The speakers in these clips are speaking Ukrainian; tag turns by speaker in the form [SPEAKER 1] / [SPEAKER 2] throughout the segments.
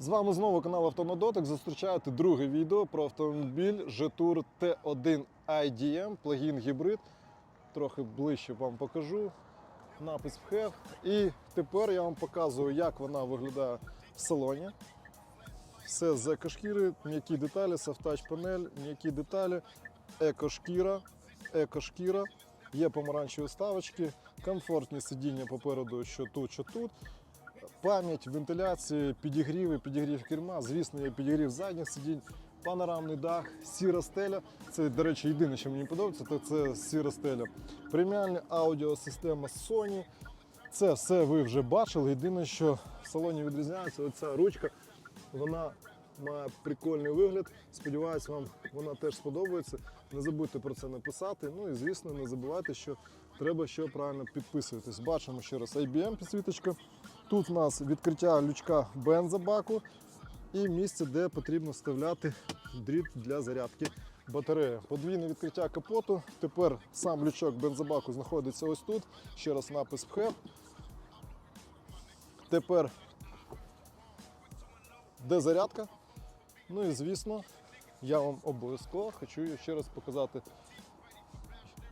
[SPEAKER 1] З вами знову канал Автонодотик. Зустрічаєте друге відео про автомобіль Jetour T1 IDM, плагін гібрид. Трохи ближче вам покажу. Напис в HEV. І тепер я вам показую, як вона виглядає в салоні. Все з екошкіри, м'які деталі, софтач панель, м'які деталі, екошкіра, екошкіра. Є помаранчеві вставочки, комфортні сидіння попереду, що тут, що тут. Пам'ять, вентиляції, підігріви, підігрів керма, звісно, є підігрів задніх сидінь, панорамний дах, сіра стеля. Це, до речі, єдине, що мені подобається, то це сіра стеля. Преміальна аудіосистема Sony. Це все ви вже бачили. Єдине, що в салоні відрізняється, оця ручка, вона має прикольний вигляд. Сподіваюсь, вам вона теж сподобається. Не забудьте про це написати. Ну і звісно, не забувайте, що треба ще правильно підписуватись. Бачимо ще раз IBM підсвіточка. Тут у нас відкриття лючка бензобаку і місце, де потрібно вставляти дріт для зарядки батареї. Подвійне відкриття капоту. Тепер сам лючок бензобаку знаходиться ось тут. Ще раз напис ПХЕП. Тепер де зарядка. Ну і звісно, я вам обов'язково хочу її ще раз показати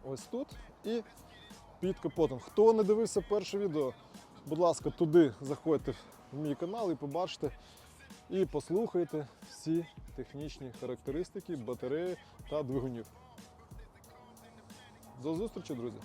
[SPEAKER 1] ось тут і під капотом. Хто не дивився перше відео, будь ласка, туди заходьте в мій канал і побачите і послухайте всі технічні характеристики батареї та двигунів. До зустрічі, друзі!